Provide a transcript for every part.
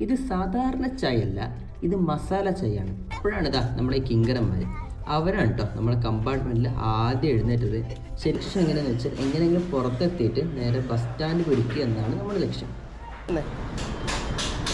ഇത് സാധാരണ ചായ അല്ല ഇത് മസാല ചായയാണ് അപ്പോഴാണ് ഇതാ നമ്മുടെ ഈ കിങ്കരന്മാർ അവരാണ് കേട്ടോ നമ്മുടെ കമ്പാർട്ട്മെൻറ്റിൽ ആദ്യം എഴുന്നേറ്റത് ശരിക്കും എങ്ങനെയാണെന്ന് വെച്ചാൽ എങ്ങനെയെങ്കിലും പുറത്തെത്തിയിട്ട് നേരെ ബസ് സ്റ്റാൻഡ് പിടിക്കുക എന്നാണ് നമ്മുടെ ലക്ഷ്യം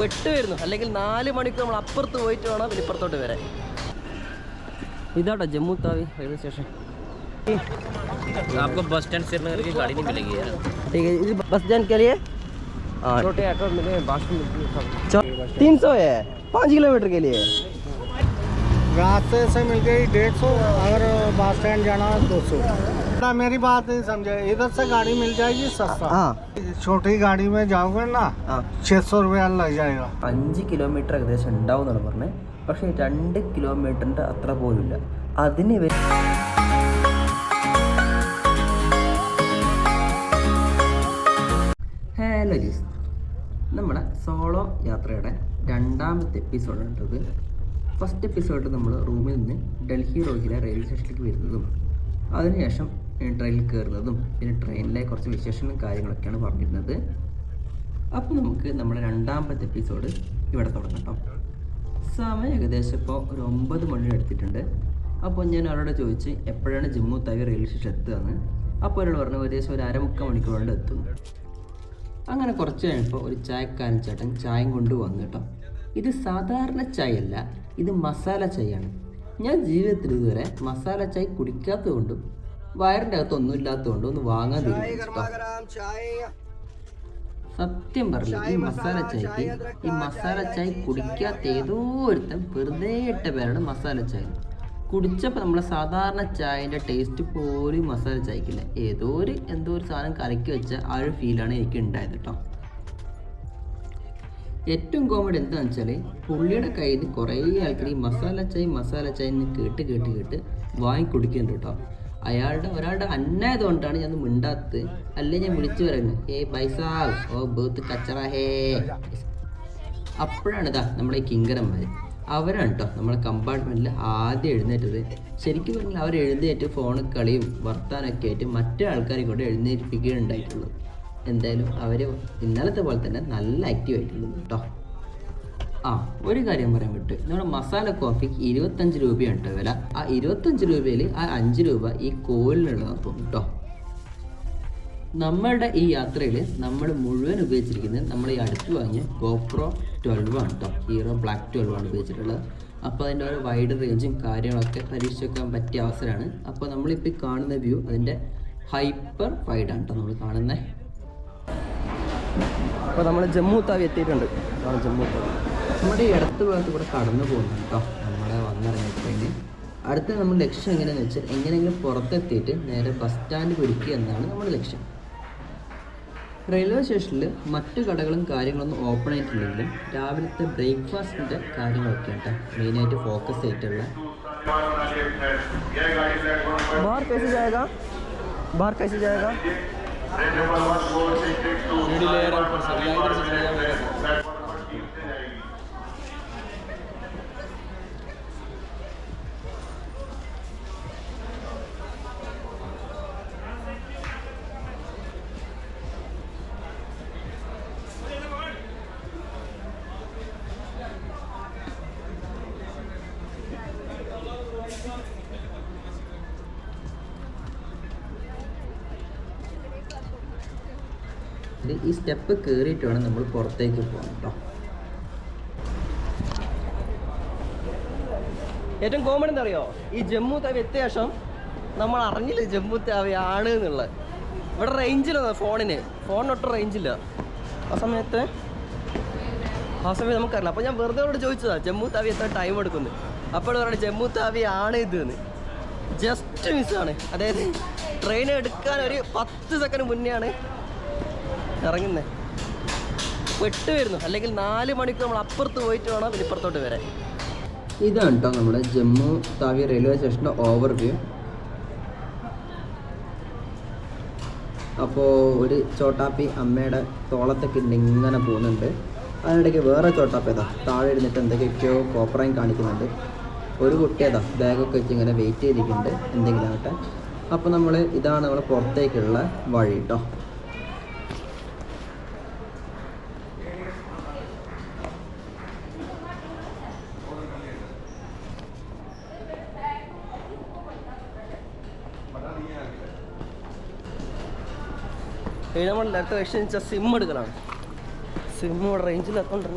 വെട്ട് വരുന്നു അല്ലെങ്കിൽ നാല് മണിക്കൂർ നമ്മൾ അപ്പുറത്ത് പോയിട്ട് വേണം പിന്നെ ഇപ്പുറത്തോട്ട് വരാൻ ഇതാട്ടോ ജമ്മു താവി റെയിൽവേ സ്റ്റേഷൻ आपको बस स्टैंड से नगर की गाड़ी नहीं मिलेगी यार ठीक है इस बस स्टैंड के लिए हाँ छोटे ऑटो मिले बास तीन सौ है पाँच किलोमीटर के लिए रास्ते से मिल गई डेढ़ सौ अगर बस स्टैंड जाना है दो सौ मेरी बात नहीं समझे इधर से गाड़ी मिल जाएगी सस्ता हाँ छोटी गाड़ी में जाओगे ना हाँ छः सौ रुपया लग जाएगा അഞ്ച് കിലോമീറ്റർ ഏകദേശം ഉണ്ടാവും എന്നാണ് പറഞ്ഞത് പക്ഷേ രണ്ട് കിലോമീറ്ററിൻ്റെ അത്ര പോലുമില്ല അതിന് യാത്രയുടെ രണ്ടാമത്തെ എപ്പിസോഡ് ഉണ്ടത് ഫസ്റ്റ് എപ്പിസോഡ് നമ്മൾ റൂമിൽ നിന്ന് ഡൽഹി റോഹിലെ റെയിൽവേ സ്റ്റേഷനിലേക്ക് വരുന്നതും അതിനുശേഷം ട്രെയിനിൽ കയറുന്നതും പിന്നെ ട്രെയിനിലെ കുറച്ച് വിശേഷങ്ങളും കാര്യങ്ങളൊക്കെയാണ് പറഞ്ഞിരുന്നത്. അപ്പോൾ നമുക്ക് നമ്മുടെ രണ്ടാമത്തെ എപ്പിസോഡ് ഇവിടെ തുടങ്ങട്ടോ സമയം ഏകദേശം ഇപ്പോൾ ഒരു ഒമ്പത് മണി എടുത്തിട്ടുണ്ട്. അപ്പോൾ ഞാൻ അവരോട് ചോദിച്ച് എപ്പോഴാണ് ജമ്മു തവി റെയിൽവേ സ്റ്റേഷൻ എത്തുകയെന്ന് അപ്പോൾ അവരോട് പറഞ്ഞു ഏകദേശം ഒരു അരമുക്കാൽ മണിക്കൂറുകൊണ്ട് എത്തുന്നു അങ്ങനെ കുറച്ച് കഴിഞ്ഞപ്പോൾ ഒരു ചായക്കാരൻ ചേട്ടൻ ചായയും കൊണ്ട് വന്നു കേട്ടോ. ഇത് സാധാരണ ചായ അല്ല ഇത് മസാല ചായയാണ്. ഞാൻ ജീവിതത്തിൽ ഇതുവരെ മസാല ചായ കുടിക്കാത്തതുകൊണ്ടും വയറിന്റെ അകത്ത് ഒന്നും ഇല്ലാത്തതുകൊണ്ടും ഒന്ന് വാങ്ങാൻ തീരുമാനിച്ചു സത്യം പറഞ്ഞു ഈ മസാല ചായക്ക് ഈ മസാല ചായ കുടിക്കാത്ത ഏതോ ഒരുത്തൻ വെറുതെ ഇട്ട പേരാണ് മസാല ചായ. കുടിച്ചപ്പോൾ നമ്മളെ സാധാരണ ചായന്റെ ടേസ്റ്റ് പോലും മസാല ചായക്കില്ല ഏതോ ഒരു എന്തോ ഒരു സാധനം കലക്കി വെച്ച ആ ഒരു ഫീലാണ് എനിക്ക് ഉണ്ടായത് കേട്ടോ ഏറ്റവും കോമഡി എന്താണെന്ന് വെച്ചാൽ പുള്ളിയുടെ കയ്യിൽ നിന്ന് കുറേ ആൾക്കാർ ഈ മസാല ചായ മസാല ചായ എന്ന് കേട്ട് കേട്ട് കേട്ട് വാങ്ങി കുടിക്കുന്നുണ്ട് കേട്ടോ അയാളുടെ ഒരാളുടെ അന്നായത് കൊണ്ടാണ് ഞാൻ മിണ്ടാത്തത്. അല്ലെങ്കിൽ ഞാൻ വിളിച്ചു പറയുന്നത് ഏ ബൈസാവ് ഓ ബേത്ത് കച്ചറ ഹേ. അപ്പോഴാണ് ഇതാ നമ്മുടെ ഈ കിങ്കരന്മാർ അവരാണ് കേട്ടോ നമ്മുടെ കമ്പാർട്ട്മെന്റിൽ ആദ്യം എഴുന്നേറ്റത്. ശരിക്കും പറഞ്ഞാൽ അവർ എഴുന്നേറ്റ് ഫോൺ കളിയും വർത്താനൊക്കെ ആയിട്ട് മറ്റേ ആൾക്കാരെ കൊണ്ട് എഴുന്നേൽപ്പിക്കുകയുണ്ടായിട്ടുള്ളൂ എന്തായാലും അവർ ഇന്നലത്തെ പോലെ തന്നെ നല്ല ആക്റ്റീവ് ആയിട്ടുള്ളത് കേട്ടോ ആ ഒരു കാര്യം പറയാൻ വിട്ടു നമ്മുടെ മസാല കോഫിക്ക് ഇരുപത്തഞ്ച് രൂപയാണ് കേട്ടോ വില. ആ ഇരുപത്തഞ്ച് രൂപയിൽ ആ അഞ്ച് രൂപ ഈ കോലിനുള്ളതാണ് തോന്നുന്നു കേട്ടോ നമ്മളുടെ ഈ യാത്രയിൽ നമ്മൾ മുഴുവൻ ഉപയോഗിച്ചിരിക്കുന്നത് നമ്മൾ ഈ അടുത്ത് വാങ്ങിയ ഗോപ്രോ ട്വൽവ് ആണ് കേട്ടോ ഹീറോ ബ്ലാക്ക് ട്വൽവ് ആണ് ഉപയോഗിച്ചിട്ടുള്ളത്. അപ്പോൾ അതിന്റെ ഒരു വൈഡ് റേഞ്ചും കാര്യങ്ങളൊക്കെ പരീക്ഷിക്കാൻ പറ്റിയ അവസരമാണ് അപ്പോൾ നമ്മളിപ്പോൾ കാണുന്ന വ്യൂ അതിന്റെ ഹൈപ്പർ വൈഡ് ആണ് കേട്ടോ നമ്മൾ കാണുന്നത് അപ്പോൾ നമ്മൾ ജമ്മു താവി എത്തിയിട്ടുണ്ട്. ജമ്മു താവി. നമ്മുടെ ഈ ഇടത്ത് ഭാഗത്ത് കൂടെ കടന്നു പോകുന്നു കേട്ടോ നമ്മളെ വന്നിറങ്ങിയപ്പോഴേ അടുത്ത നമ്മുടെ ലക്ഷ്യം എങ്ങനെയാണെന്ന് വെച്ചാൽ എങ്ങനെയെങ്കിലും പുറത്തെത്തിയിട്ട് നേരെ ബസ് സ്റ്റാൻഡ് പിടിക്കുക എന്നാണ് നമ്മുടെ ലക്ഷ്യം. റെയിൽവേ സ്റ്റേഷനിൽ മറ്റു കടകളും കാര്യങ്ങളൊന്നും ഓപ്പൺ ആയിട്ടില്ലെങ്കിലും രാവിലത്തെ ബ്രേക്ക്ഫാസ്റ്റിന്റെ കാര്യങ്ങളൊക്കെ കേട്ടോ മെയിനായിട്ട് ഫോക്കസ് ആയിട്ടുള്ള ബാർ ഈ സ്റ്റെപ്പ് കയറിയിട്ട് വേണം നമ്മൾ പുറത്തേക്ക് പോകാൻ കേട്ടോ ഏറ്റവും കോമൺ എന്താ അറിയോ ഈ ജമ്മു താവി എത്തിയ ശേഷം നമ്മൾ അറിഞ്ഞില്ല ജമ്മു താവി ആണ് എന്നുള്ളത്. ഇവിടെ റേഞ്ചില്ല ഫോണിന് ഫോണിനൊട്ടും റേഞ്ചില്ല ആ സമയത്ത്? ആ സമയത്ത് നമുക്കറിയില്ല. അപ്പോൾ ഞാൻ വെറുതെ അവിടെ ചോദിച്ചതാ ജമ്മു താവി എത്ര ടൈം എടുക്കുന്നു? അപ്പോൾ പറയുന്നത് ജമ്മു താവി ആണ് ഇത് എന്ന്. ജസ്റ്റ് മിസ്സാണ് അതായത് ട്രെയിൻ എടുക്കാൻ ഒരു പത്ത് സെക്കൻഡ് മുന്നേ ആണ് ഇറങ്ങുന്നത് വെട്ട് വരുന്നു. അല്ലെങ്കിൽ നാല് മണിക്കൂർ നമ്മൾ അപ്പുറത്ത് പോയിട്ട് വേണം ഇപ്പുറത്തോട്ട് വരാൻ. ഇതാണ് കേട്ടോ നമ്മുടെ ജമ്മു താവി റെയിൽവേ സ്റ്റേഷന്റെ ഓവർ വ്യൂ അപ്പോൾ ഒരു ചോട്ടാപ്പി അമ്മയുടെ തോളത്തൊക്കെ ഇങ്ങനെ പോകുന്നുണ്ട്. അതിനിടയ്ക്ക് വേറെ ചോട്ടാപ്പി ഏതാ? താഴെ ഇരുന്നിട്ട് എന്തൊക്കെയൊക്കെയോ കോപ്പറായും കാണിക്കുന്നുണ്ട്. ഒരു കുട്ടി ഏതാ? ബാഗൊക്കെ വെച്ച് ഇങ്ങനെ വെയിറ്റ് ചെയ്തിരിക്കുന്നുണ്ട്. എന്തെങ്കിലും ആകട്ടെ. അപ്പോൾ നമ്മൾ ഇതാണ് നമ്മൾ പുറത്തേക്കുള്ള വഴി കേട്ടോ. നമ്മൾ ലെറ്റർ എക്സ്ചേഞ്ച് വെച്ചാൽ സിം എടുക്കലാണ്. സിം ഇവിടെ റേഞ്ചിലെത്തോണ്ട്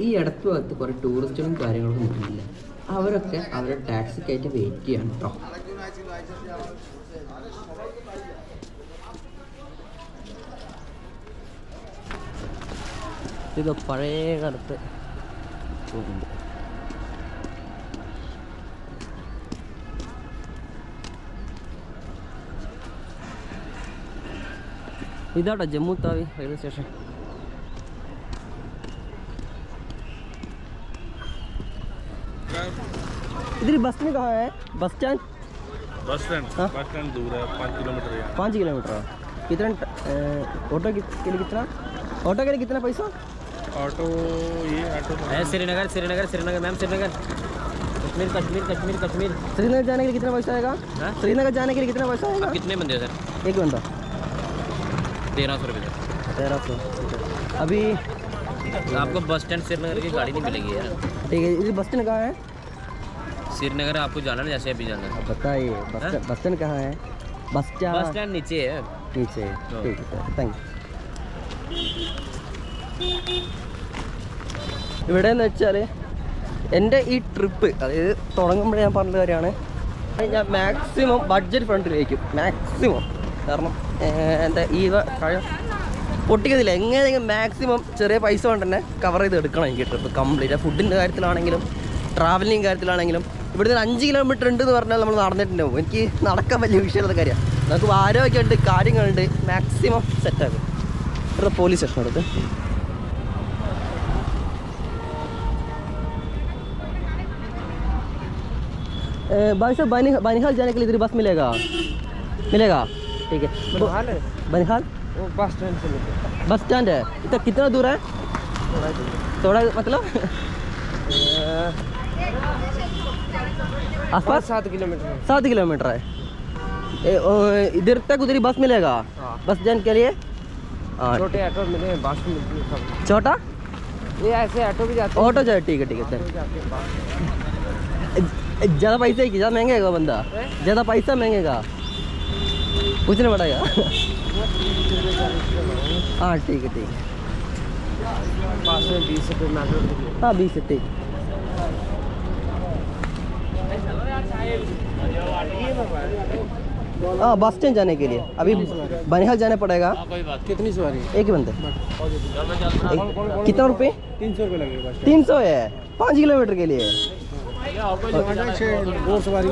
ഈ അടുത്ത ഭാഗത്ത് കുറേ ടൂറിസ്റ്റുകളും കാര്യങ്ങളൊക്കെ നിൽക്കുന്നില്ല അവരൊക്കെ അവരുടെ ടാക്സിക്കായിട്ട് വെയിറ്റ് ചെയ്യാണ് കേട്ടോ ഇത് പഴയ കാലത്ത് ഉണ്ട് इधर जम्मू तवी रेलवे स्टेशन इधर बस में कहाँ है? Bus stand? Bus stand. हाँ। बस स्टैंड दूर है पाँच किलोमीटर है पाँच किलोमीटर। कितना ऑटो के लिए कितना? ऑटो के लिए कितना पैसा? ऑटो ये ऑटो तो है श्रीनगर श्रीनगर श्रीनगर मैम श्रीनगर। कश्मीर कश्मीर कश्मीर कश्मीर। श्रीनगर जाने के लिए कितना पैसा आएगा? हाँ? श्रीनगर जाने के लिए कितना पैसा आएगा? कितने बंदे सर? एक बंदा तेरह सौ रुपये सर तेरह सौ अभी आपको बस स्टैंड श्रीनगर की गाड़ी नहीं मिलेगी यार ठीक है इधर बस स्टैंड कहाँ है श्रीनगर आपको जाना ना जैसे अभी जाना है अब बताइए बस हाँ? स्टैंड बस स्टैंड कहाँ है बस बस स्टैंड स्टैंड नीचे है नीचे है। हाँ। ठीक है सर थैंक ഇവിടെ എന്ന് വെച്ചാൽ എൻ്റെ ഈ ട്രിപ്പ് അതായത് തുടങ്ങുമ്പോഴേ ഞാൻ പറഞ്ഞ കാര്യമാണ് ഞാൻ മാക്സിമം ബഡ്ജറ്റ് ഫ്രണ്ടിലേക്കും മാക്സിമം കാരണം ഏർ, എൻ്റെ ഈ വ- കഴി- പൊട്ടിക്കത്തില്ല എങ്ങനെയെങ്കിലും മാക്സിമം ചെറിയ പൈസ കൊണ്ട് തന്നെ കവർ ചെയ്ത് എടുക്കണം എനിക്ക് ട്രിപ്പ് കംപ്ലീറ്റ് ഫുഡിൻ്റെ കാര്യത്തിലാണെങ്കിലും ട്രാവലിംഗ് കാര്യത്തിലാണെങ്കിലും ഇവിടുന്ന് ഒരു അഞ്ച് കിലോമീറ്റർ ഉണ്ട് എന്ന് പറഞ്ഞാൽ നമ്മൾ നടന്നിട്ടുണ്ടാവും എനിക്ക് നടക്കാൻ വലിയ വിഷയമുള്ള കാര്യമാണ് നമുക്ക് ആരോഗ്യമുണ്ട് കാര്യങ്ങളുണ്ട് മാക്സിമം സെറ്റാക്കും ഇവിടെ പോലീസ് സ്റ്റേഷൻ അടുത്ത് ए, भाई साहब बनी बनिहाल जाने के लिए इधर बस मिलेगा मिलेगा ठीक है। बनिहाल बनिहाल बस स्टैंड से बस स्टैंड है। इतना कितना दूर है? थोड़ा मतलब? आसपास? सात किलोमीटर। सात किलोमीटर है। इधर तक उधर ही बस मिलेगा? बस जाने के लिए? हाँ। छोटे ऑटो मिले बस मिलती है छोटा? ये ऐसे ऑटो भी जाते ऑटो जाए ठीक है ठीक है हैं ज़्यादा पैसा है कि ज़्यादा महँगा बंदा? ज़्यादा पैसा महंगेगा पूछना पड़ेगा हाँ ठीक है ठीक है। पास में बीस रुपये मैटर हाँ बीस है ठीक। हाँ बस स्टैंड जाने के लिए। अभी बनिहाल जाना पड़ेगा। कितनी सवारी एक ही बंदे। कितना रुपये? तीन सौ रुपये लगेगा तीन सौ है। पाँच किलोमीटर के लिए। दो सवारी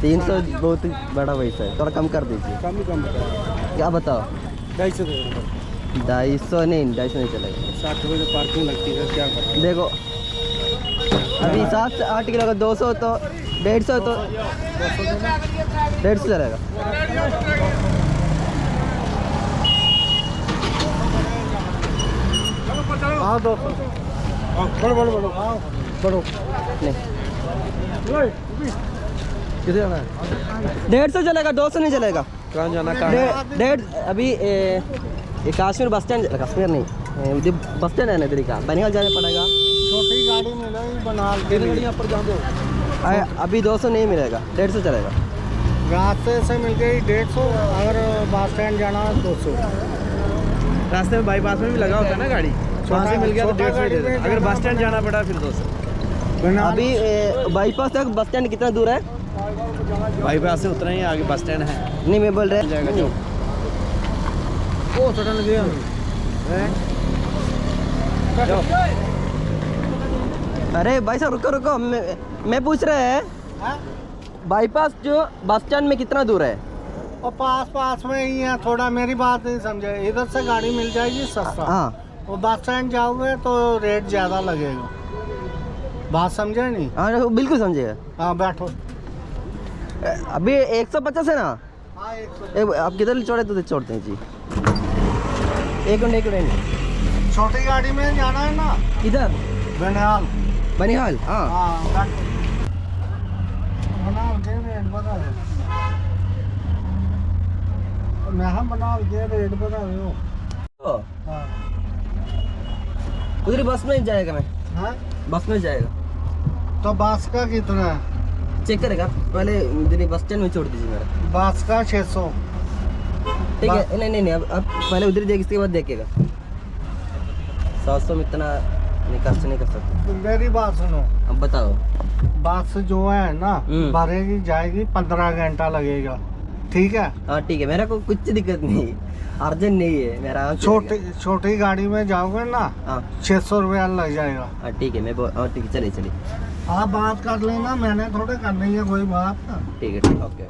तीन सौ बहुत बड़ा पैसा है थोड़ा कम कर दीजिए। कम ही कम। क्या बताओ? ढाई सौ ढाई सौ नहीं ढाई सौ नहीं चलेगा। साठ रुपये की पार्किंग लगती है क्या करें देखो अभी सात से आठ किलो का दो सौ तो डेढ़ सौ तो डेढ़ सौ चलेगा हाँ दो सौ। बढ़ो बढ़ो बढ़ो हाँ बढ़ो। नहीं। जाना है डेढ़ सौ चलेगा दो सौ नहीं चलेगा। कहाँ जाना डे- डेढ़ अभी कश्मीर बस स्टैंड कश्मीर नहीं ए, बस स्टैंड है ना इधर का? बनिहाल जाना पड़ेगा। छोटी गाड़ी मिलेगी बनाल के लिए। पर दो? अभी दो सौ नहीं मिलेगा डेढ़ सौ चलेगा। रास्ते से मिल गई डेढ़ सौ अगर बस स्टैंड जाना दो सौ। रास्ते में बाईपास में भी लगा होता है ना गाड़ी। मिल गया तो डेढ़ सौ। अगर बस स्टैंड जाना पड़ा फिर दो सौ। अभी बाईपास तक बस स्टैंड कितना दूर है? बाईपास से उतना ही आगे बस स्टैंड है। नहीं मैं बोल रहे गया। अरे भाई साहब रुको रुको मैं, मैं पूछ रहा है हाँ? बाईपास जो बस स्टैंड में कितना दूर है? और पास पास में ही है थोड़ा मेरी बात नहीं समझे। इधर से गाड़ी मिल जाएगी सस्ता। हाँ। और बस स्टैंड जाओगे तो रेट ज़्यादा लगेगा। बात समझे नहीं? हाँ बिल्कुल समझिएगा हाँ बैठो। अभी एक सौ पचास है ना? हाँ एक सौ आप किधर छोड़े तो छोड़ते हैं जी। एक मिनट एक मिनट। छोटी गाड़ी में जाना है ना? किधर बनिहाल। बनिहाल हाँ। हाँ बनाओ दे रेट हाँ। उधर बस में जाएगा मैं। हाँ? बस में जाएगा। तो बस का कितना है? चेक करेगा। पहले इधर बस स्टैंड में छोड़ दीजिए मेरा। बस का छः सौ। ठीक है नहीं नहीं नहीं अब अब पहले उधर जाएगी इसके बाद देखिएगा। सात सौ में इतना निकास नहीं कर सकते। मेरी बात सुनो। अब बताओ। बस जो है ना हम्म। भरेगी जाएगी पंद्रह घंटा लगेगा। ठीक है हाँ ठीक है मेरा को कुछ दिक्कत नहीं अर्जेंट नहीं है मेरा आराम से छोटी छोटी गाड़ी में जाओगे ना जाएगा। हाँ छह सौ रुपया लग जाएगा हाँ ठीक है मैं बोल हाँ ठीक है चलिए चलिए आप बात कर लेना मैंने थोड़े करनी है कोई बात ठीक है ठीक ओके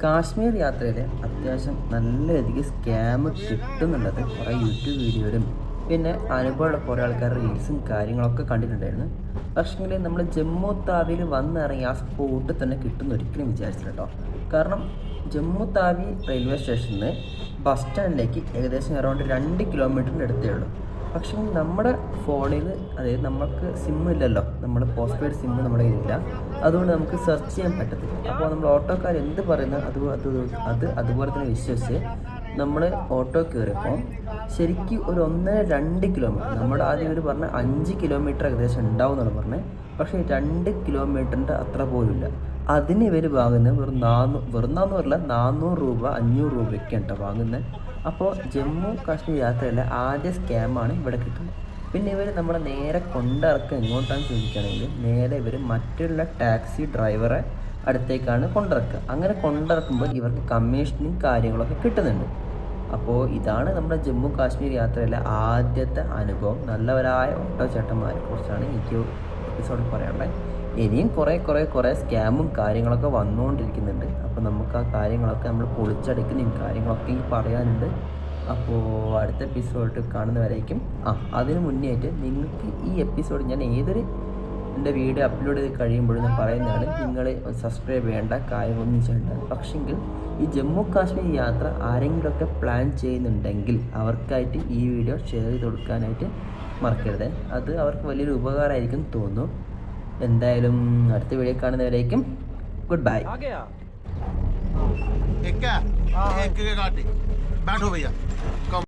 കാശ്മീർ യാത്രയിൽ അത്യാവശ്യം നല്ലരീതിക്ക് സ്കാം കിട്ടുന്നുള്ളത് കുറേ യൂട്യൂബ് വീഡിയോയിലും പിന്നെ അനുഭവമുള്ള കുറേ ആൾക്കാർ റീൽസും കാര്യങ്ങളൊക്കെ കണ്ടിട്ടുണ്ടായിരുന്നു. പക്ഷേങ്കിൽ നമ്മൾ ജമ്മു താവിയിൽ വന്നിറങ്ങി ആ സ്പോട്ടിൽ തന്നെ കിട്ടുന്ന ഒരിക്കലും വിചാരിച്ചില്ല കേട്ടോ കാരണം ജമ്മു താവി റെയിൽവേ സ്റ്റേഷനിൽ നിന്ന് ബസ് സ്റ്റാൻഡിലേക്ക് ഏകദേശം അറൗണ്ട് രണ്ട് കിലോമീറ്ററിന്റെ അടുത്തേ ഉള്ളൂ. പക്ഷേ നമ്മുടെ ഫോണിൽ അതായത് നമുക്ക് സിം ഇല്ലല്ലോ. നമ്മൾ പോസ്റ്റ് പെയ്ഡ് സിം നമ്മുടെ കയ്യിലില്ല. അതുകൊണ്ട് നമുക്ക് സെർച്ച് ചെയ്യാൻ പറ്റത്തില്ല. അപ്പോൾ നമ്മൾ ഓട്ടോക്കാർ എന്ത് പറയുന്ന അത് അത് അത് അതുപോലെ തന്നെ വിശ്വസിച്ച് നമ്മൾ ഓട്ടോ കയറിയപ്പോൾ ശരിക്കും ഒരു ഒന്നര രണ്ട് കിലോമീറ്റർ നമ്മുടെ ആദ്യം ഒരു പറഞ്ഞ അഞ്ച് കിലോമീറ്റർ ഏകദേശം ഉണ്ടാവും എന്നാണ് പറഞ്ഞത് പക്ഷേ രണ്ട് കിലോമീറ്ററിന്റെ അത്ര പോലുമില്ല അതിന് ഇവർ വാങ്ങുന്നത് വെറും നാനൂ വെറും നാന്നൂറല്ല നാനൂറ് രൂപ അഞ്ഞൂറ് രൂപയൊക്കെയാണ് കേട്ടോ വാങ്ങുന്നത്. അപ്പോൾ ജമ്മു കാശ്മീർ യാത്രയിലെ ആദ്യ സ്കാമാണ് ഇവിടെ കിട്ടുന്നത്. പിന്നെ ഇവർ നമ്മളെ നേരെ കൊണ്ടിറക്കുക എങ്ങോട്ടാണെന്ന് ചോദിക്കുകയാണെങ്കിൽ നേരെ ഇവർ മറ്റുള്ള ടാക്സി ഡ്രൈവറെ അടുത്തേക്കാണ് കൊണ്ടിറക്കുക. അങ്ങനെ കൊണ്ടിറക്കുമ്പോൾ ഇവർക്ക് കമ്മീഷനും കാര്യങ്ങളൊക്കെ കിട്ടുന്നുണ്ട്. അപ്പോൾ ഇതാണ് നമ്മുടെ ജമ്മു കാശ്മീർ യാത്രയിലെ ആദ്യത്തെ അനുഭവം. നല്ലവരായ ഓട്ടോ ചേട്ടന്മാരെ കുറിച്ചാണ് എനിക്ക് എപ്പിസോഡിൽ പറയാനുള്ളത്. ഇനിയും കുറേ കുറേ കുറേ സ്കാമും കാര്യങ്ങളൊക്കെ വന്നുകൊണ്ടിരിക്കുന്നുണ്ട്. അപ്പോൾ നമുക്ക് ആ കാര്യങ്ങളൊക്കെ നമ്മൾ പൊളിച്ചടക്കുന്നതും കാര്യങ്ങളൊക്കെ ഈ പറയാനുണ്ട്. അപ്പോൾ അടുത്ത എപ്പിസോഡ് കാണുന്നവരേക്കും. ആ അതിന് മുന്നേ ആയിട്ട് നിങ്ങൾക്ക് ഈ എപ്പിസോഡ് ഞാൻ ഏതൊരു എൻ്റെ വീഡിയോ അപ്ലോഡ് ചെയ്ത് കഴിയുമ്പോഴും ഞാൻ പറയുന്നതാണ് നിങ്ങൾ സബ്സ്ക്രൈബ് ചെയ്യേണ്ട കാര്യങ്ങളൊന്നും ചെയ്യേണ്ട പക്ഷെങ്കിൽ ഈ ജമ്മു കാശ്മീർ യാത്ര ആരെങ്കിലുമൊക്കെ പ്ലാൻ ചെയ്യുന്നുണ്ടെങ്കിൽ അവർക്കായിട്ട് ഈ വീഡിയോ ഷെയർ ചെയ്ത് കൊടുക്കാനായിട്ട് മറക്കരുത് അത് അവർക്ക് വലിയൊരു ഉപകാരമായിരിക്കും തോന്നുന്നു എന്തായാലും അടുത്ത വീഡിയോ കാണുന്നവരേക്കും ഗുഡ് ബൈ आ गया एक क्या एक के काटे बैठो भैया कम